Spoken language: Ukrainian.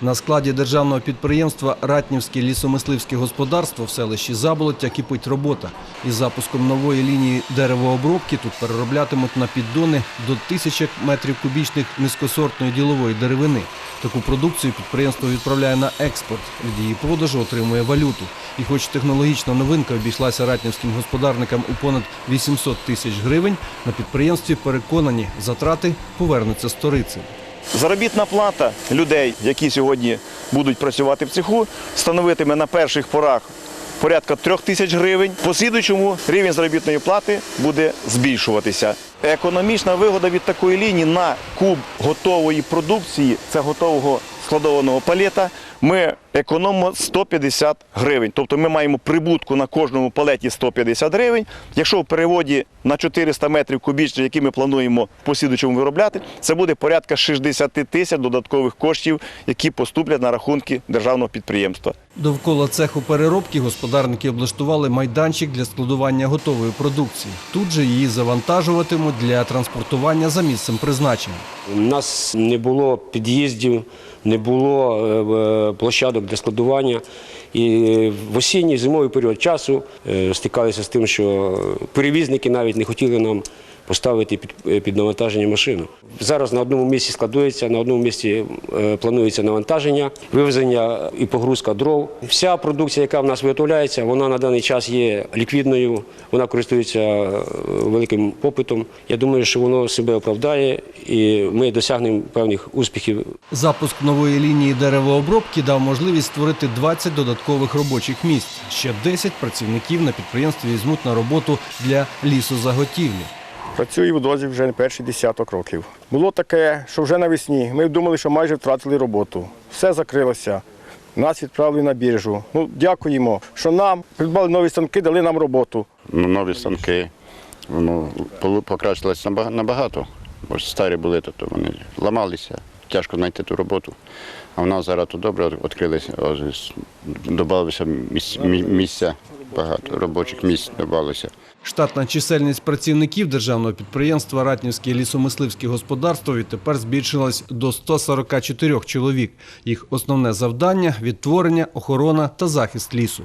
На складі державного підприємства Ратнівське лісомисливське господарство в селищі Заболоття кипить робота. Із запуском нової лінії деревообробки тут перероблятимуть на піддони до тисячі метрів кубічних низькосортної ділової деревини. Таку продукцію підприємство відправляє на експорт. Від її продажу отримує валюту. І хоч технологічна новинка обійшлася ратнівським господарникам у понад 800 тисяч гривень, на підприємстві переконані, затрати повернуться сторицею. Заробітна плата людей, які сьогодні будуть працювати в цеху, становитиме на перших порах порядка трьох тисяч гривень. Послідуючому рівень заробітної плати буде збільшуватися. Економічна вигода від такої лінії на куб готової продукції, це готового складованого палета, ми економимо 150 гривень. Тобто ми маємо прибутку на кожному палеті 150 гривень. Якщо в переводі на 400 метрів кубічних, які ми плануємо в послідуючому виробляти, це буде порядка 60 тисяч додаткових коштів, які поступлять на рахунки державного підприємства. Довкола цеху переробки господарники облаштували майданчик для складування готової продукції. Тут же її завантажуватимуть для транспортування за місцем призначення. У нас не було під'їздів, не було е, е, площадок для складування. І в осінній зимовий період часу е, стикалися з тим, що перевізники навіть не хотіли нам поставити під, е, під навантаження машину. Зараз на одному місці складується, на одному місці е, планується навантаження, вивезення і погрузка дров. Вся продукція, яка в нас виготовляється, вона на даний час є ліквідною, вона користується е, великим попитом. Я думаю, що воно себе оправдає і ми досягнемо певних успіхів Запуск нової лінії деревообробки дав можливість створити 20 додаткових робочих місць. Ще 10 працівників на підприємстві візьмуть на роботу для лісозаготівлі. Працюю в дозі вже не перший десяток років. Було таке, що вже навесні ми думали, що майже втратили роботу. Все закрилося. Нас відправили на біржу. Ну, дякуємо, що нам придбали нові станки, дали нам роботу. ну, нові станки. ну, покращилось набагато. Бо старі були, то вони ламалися, тяжко знайти ту роботу. А в нас зараз тут добре відкрилися, додалося місця, багато робочих місць додалося. Штатна чисельність працівників державного підприємства Ратнівське лісомисливське господарство відтепер збільшилась до 144 чоловік. Їх основне завдання відтворення, охорона та захист лісу.